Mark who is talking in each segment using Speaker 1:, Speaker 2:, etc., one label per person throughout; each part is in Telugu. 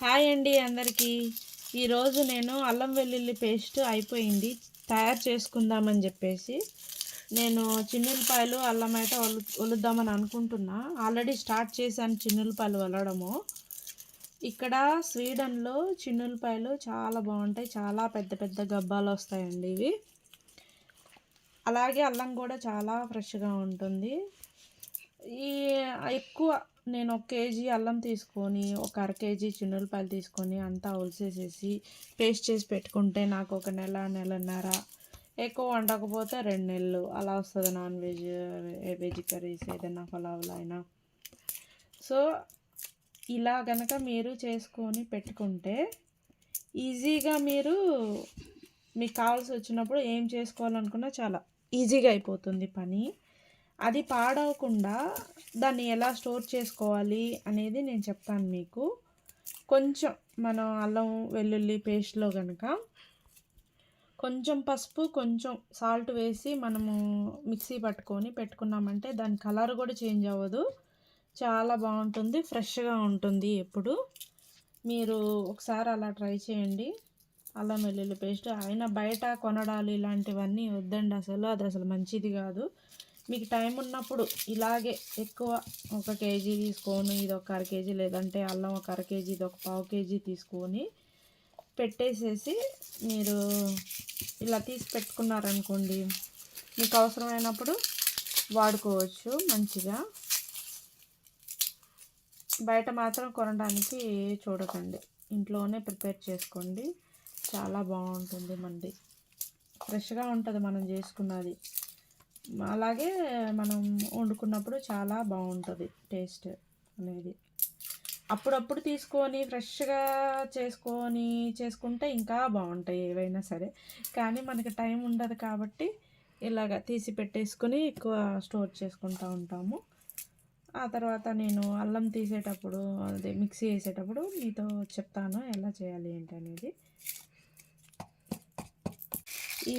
Speaker 1: హాయ్ అండి అందరికీ. ఈరోజు నేను అల్లం వెల్లుల్లి పేస్ట్ అయిపోయింది. తయారు చేసుకుందామని చెప్పేసి నేను చిన్నులపాయలు అల్లం అయితే ఒలు వలుద్దామని అనుకుంటున్నా. ఆల్రెడీ స్టార్ట్ చేశాను చిన్నులపాయలు వలడము ఇక్కడ స్వీడన్లో చిన్నులపాయలు చాలా బాగుంటాయి. చాలా పెద్ద పెద్ద గబ్బాలు వస్తాయండి ఇవి. అలాగే అల్లం కూడా చాలా ఫ్రెష్గా ఉంటుంది. ఈ ఎక్కువ నేను ఒక కేజీ అల్లం తీసుకొని ఒక అర కేజీ చిన్నులపాయలు తీసుకొని అంతా ఒలిసేసేసి పేస్ట్ చేసి పెట్టుకుంటే నాకు ఒక నెల నెలన్నర. ఎక్కువ వండకపోతే రెండు నెలలు. అలా వస్తుంది నాన్ వెజ్ వెజ్ కర్రీస్ ఏదైనా పలావులు అయినా. సో ఇలా కనుక మీరు చేసుకొని పెట్టుకుంటే ఈజీగా మీరు మీకు కావాల్సి వచ్చినప్పుడు ఏం చేసుకోవాలనుకున్నా చాలా ఈజీగా అయిపోతుంది పని. అది పాడవకుండా దాన్ని ఎలా స్టోర్ చేసుకోవాలి అనేది నేను చెప్తాను మీకు. కొంచెం మనం అల్లం వెల్లుల్లి పేస్ట్లో కనుక కొంచెం పసుపు కొంచెం సాల్ట్ వేసి మనము మిక్సీ పట్టుకొని పెట్టుకున్నామంటే దాని కలర్ కూడా చేంజ్ అవ్వదు. చాలా బాగుంటుంది ఫ్రెష్గా ఉంటుంది ఎప్పుడు. మీరు ఒకసారి అలా ట్రై చేయండి. అల్లం వెల్లుల్లి పేస్ట్ అయినా బయట కొనడాలు ఇలాంటివన్నీ వద్దండి అసలు. అది అసలు మంచిది కాదు. మీకు టైం ఉన్నప్పుడు ఇలాగే ఎక్కువ ఒక కేజీ తీసుకొని ఇది ఒక అర కేజీ లేదంటే అల్లం ఒక అర కేజీ ఇది ఒక పావు కేజీ తీసుకొని పెట్టేసేసి మీరు ఇలా తీసి పెట్టుకున్నారనుకోండి మీకు అవసరమైనప్పుడు వాడుకోవచ్చు మంచిగా. బయట మాత్రం కొనడానికి చూడకండి. ఇంట్లోనే ప్రిపేర్ చేసుకోండి. చాలా బాగుంటుంది మంది ఫ్రెష్గా ఉంటుంది మనం చేసుకున్నది. అలాగే మనం వండుకున్నప్పుడు చాలా బాగుంటుంది టేస్ట్ అనేది. అప్పుడప్పుడు తీసుకొని ఫ్రెష్గా చేసుకొని చేసుకుంటే ఇంకా బాగుంటాయి ఏవైనా సరే. కానీ మనకి టైం ఉండదు కాబట్టి ఇలాగ తీసి పెట్టేసుకొని ఎక్కువ స్టోర్ చేసుకుంటూ ఉంటాము. ఆ తర్వాత నేను అల్లం తీసేటప్పుడు అదే మిక్సీ వేసేటప్పుడు మీతో చెప్తాను ఎలా చేయాలి ఏంటి అనేది. ఈ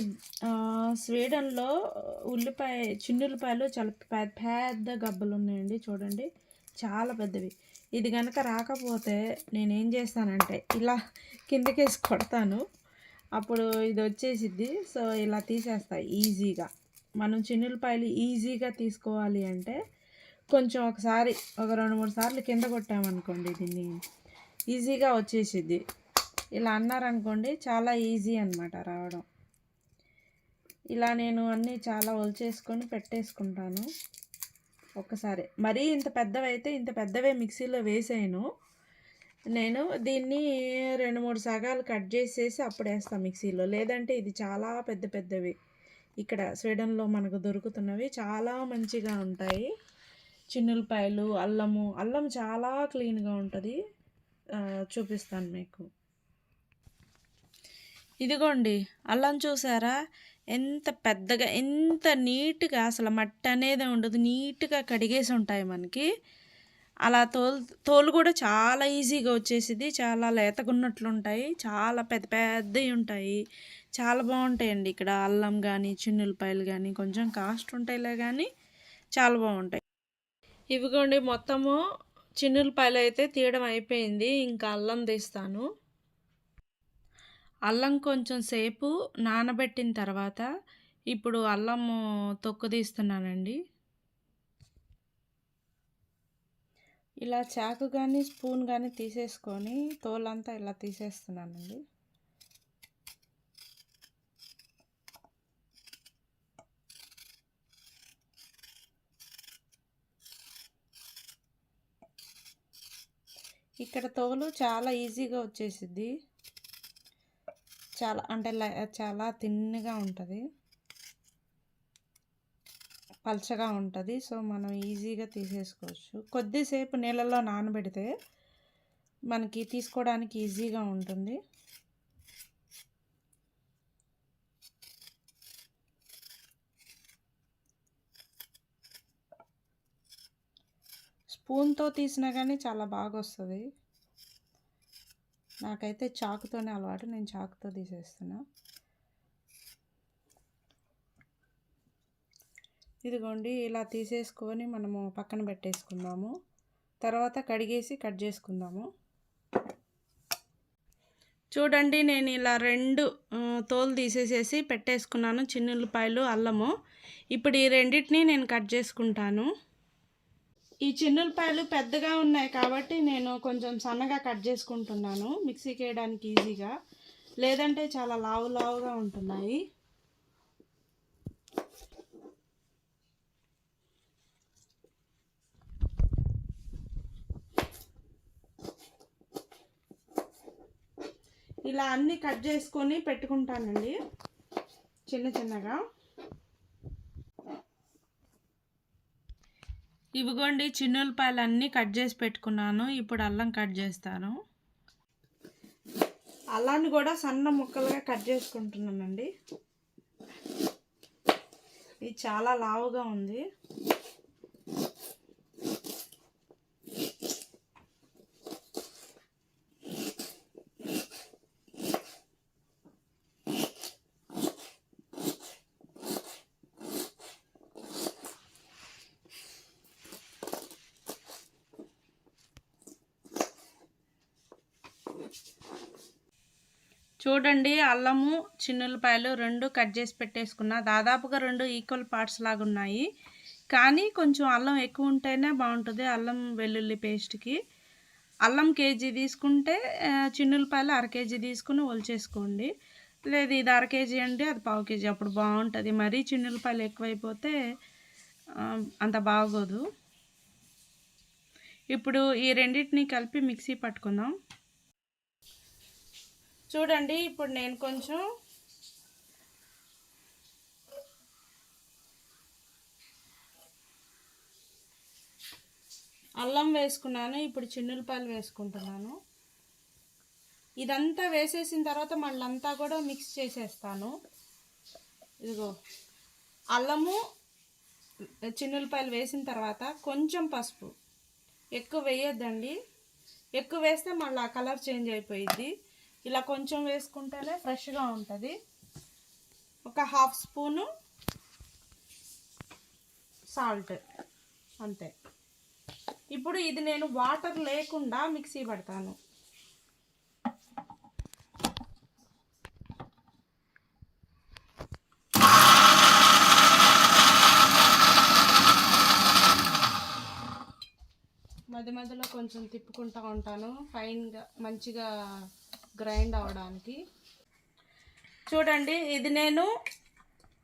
Speaker 1: స్వీడన్లో ఉల్లిపాయ చిన్నులపాయలు చాలా పెద్ద పెద్ద గబ్బలు ఉన్నాయండి చూడండి. చాలా పెద్దవి. ఇది కనుక రాకపోతే నేనేం చేస్తానంటే ఇలా కిందకేసి కొడతాను. అప్పుడు ఇది వచ్చేసిద్ది. సో ఇలా తీసేస్తా ఈజీగా. మనం చిన్నులపాయలు ఈజీగా తీసుకోవాలి అంటే కొంచెం ఒకసారి ఒక రెండు మూడు సార్లు కింద కొట్టామనుకోండి దీన్ని ఈజీగా వచ్చేసిద్ది. ఇలా అన్నారనుకోండి చాలా ఈజీ అనమాట రావడం. ఇలా నేను అన్నీ చాలా ఒలిచేసుకొని పెట్టేసుకుంటాను. ఒక్కసారి మరీ ఇంత పెద్దవైతే ఇంత పెద్దవే మిక్సీలో వేసాను నేను దీన్ని రెండు మూడు సగాలు కట్ చేసేసి అప్పుడు వేస్తాను మిక్సీలో. లేదంటే ఇది చాలా పెద్ద పెద్దవి. ఇక్కడ స్వీడన్లో మనకు దొరుకుతున్నవి చాలా మంచిగా ఉంటాయి. చిన్నులపాయలు అల్లము. అల్లం చాలా క్లీన్గా ఉంటుంది. చూపిస్తాను మీకు. ఇదిగోండి. అల్లం చూసారా? ఎంత పెద్దగా ఎంత నీట్గా అసలు మట్టి అనేది ఉండదు. నీట్గా కడిగేసి ఉంటాయి మనకి. అలా తోలు తోలు కూడా చాలా ఈజీగా వచ్చేసింది చాలా లేతగున్నట్లు ఉంటాయి. చాలా పెద్ద పెద్దవి ఉంటాయి. చాలా బాగుంటాయండి. ఇక్కడ అల్లం కానీ చిన్నులపాయలు కానీ కొంచెం కాస్ట్ ఉంటాయిలే కానీ చాలా బాగుంటాయి. ఇవిగోండి మొత్తము చిన్నులపాయలు అయితే తీయడం అయిపోయింది. ఇంకా అల్లం తీస్తాను. అల్లం కొంచెం సేపు నానబెట్టిన తర్వాత ఇప్పుడు అల్లము తొక్కు తీస్తున్నానండి. ఇలా చాకు కానీ స్పూన్ కానీ తీసేసుకొని తోలంతా ఇలా తీసేస్తున్నానండి. ఇక్కడ తోలు చాలా ఈజీగా వచ్చేసిద్ది. చాలా అంటే చాలా తిన్నగా ఉంటుంది. పల్చగా ఉంటుంది. సో మనం ఈజీగా తీసేసుకోవచ్చు. కొద్దిసేపు నీళ్ళలో నానబెడితే మనకి తీసుకోవడానికి ఈజీగా ఉంటుంది. స్పూన్తో తీసినా కానీ చాలా బాగా వస్తుంది నాకైతే చాకుతోనే అలవాటు నేను చాకుతో తీసేస్తున్నా. ఇదిగోండి ఇలా తీసేసుకొని మనము పక్కన పెట్టేసుకుందాము. తర్వాత కడిగేసి కట్ చేసుకుందాము. చూడండి నేను ఇలా రెండు తోలు తీసేసేసి పెట్టేసుకున్నాను చిన్నుల్లిపాయలు అల్లము. ఇప్పుడు ఈ రెండింటిని నేను కట్ చేసుకుంటాను. ఈ చిన్నులపాయలు పెద్దగా ఉన్నాయి కాబట్టి నేను కొంచెం సన్నగా కట్ చేసుకుంటున్నాను. మిక్సీకి వేయడానికి ఈజీగా. లేదంటే చాలా లావు లావుగా ఉంటున్నాయి. ఇలా అన్నీ కట్ చేసుకొని పెట్టుకుంటానండి. చిన్న చిన్నగా. ఇవిగోండి చిన్నులపాయలు అన్నీ కట్ చేసి పెట్టుకున్నాను. ఇప్పుడు అల్లం కట్ చేస్తాను. అల్లాన్ని కూడా సన్న ముక్కలుగా కట్ చేసుకుంటున్నానండి. ఇది చాలా లావుగా ఉంది. చూడండి అల్లము చిన్నులపాయలు రెండు కట్ చేసి పెట్టేసుకున్న. దాదాపుగా రెండు ఈక్వల్ పార్ట్స్ లాగా ఉన్నాయి కానీ కొంచెం అల్లం ఎక్కువ ఉంటేనే బాగుంటుంది అల్లం వెల్లుల్లి పేస్ట్కి. అల్లం కేజీ తీసుకుంటే చిన్నులపాయలు అర కేజీ తీసుకుని ఒలిచేసుకోండి. లేదు ఇది అర కేజీ అండి అది పావు కేజీ. అప్పుడు బాగుంటుంది. మరీ చిన్నులపాయలు ఎక్కువైపోతే అంత బాగోదు. ఇప్పుడు ఈ రెండింటిని కలిపి మిక్సీ పట్టుకుందాం. చూడండి ఇప్పుడు నేను కొంచెం అల్లం వేసుకున్నాను ఇప్పుడు చిన్నులపాయలు వేసుకుంటున్నాను. ఇదంతా వేసేసిన తర్వాత మళ్ళీ అంతా కూడా మిక్స్ చేసేస్తాను. ఇదిగో అల్లము చిన్నులపాయలు వేసిన తర్వాత కొంచెం పసుపు. ఎక్కువ వేయొద్దండి. ఎక్కువ వేస్తే మళ్ళీ ఆ కలర్ చేంజ్ అయిపోయిద్ది. ఇలా కొంచెం వేసుకుంటేనే ఫ్రెష్గా ఉంటుంది. ఒక హాఫ్ స్పూను సాల్ట్ అంతే. ఇప్పుడు ఇది నేను వాటర్ లేకుండా మిక్సీ పడతాను. మధ్య మధ్యలో కొంచెం తిప్పుకుంటూ ఉంటాను. ఫైన్గా మంచిగా గ్రైండ్ అవ్వడానికి చూడండి ఇది నేను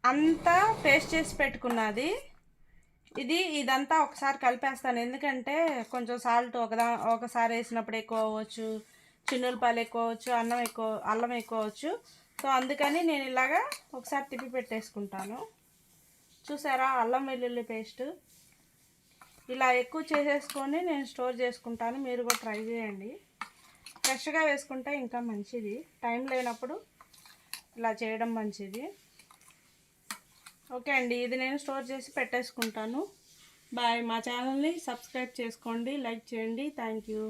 Speaker 1: అంతా పేస్ట్ చేసి పెట్టుకున్నది. ఇది ఇదంతా ఒకసారి కలిపేస్తాను. ఎందుకంటే కొంచెం సాల్ట్ ఒకదా ఒకసారి వేసినప్పుడు ఎక్కువ అవ్వచ్చు చిన్నులపాయలు ఎక్కువ అవ్వచ్చు అన్నం ఎక్కువ అల్లం ఎక్కువ అవ్వచ్చు. సో అందుకని నేను ఇలాగా ఒకసారి తిప్పి పెట్టేసుకుంటాను. చూసారా అల్లం వెల్లుల్లి పేస్ట్? ఇలా ఎక్కువ చేసేసుకొని నేను స్టోర్ చేసుకుంటాను. మీరు కూడా ట్రై చేయండి. ఫ్రెష్గా వేసుకుంటే ఇంకా మంచిది. టైం లేనప్పుడు ఇలా చేయడం మంచిది. ఓకే అండి ఇది నేను స్టోర్ చేసి పెట్టేసుకుంటాను. బాయ్. మా ఛానల్ని సబ్స్క్రైబ్ చేసుకోండి లైక్ చేయండి. Thank you.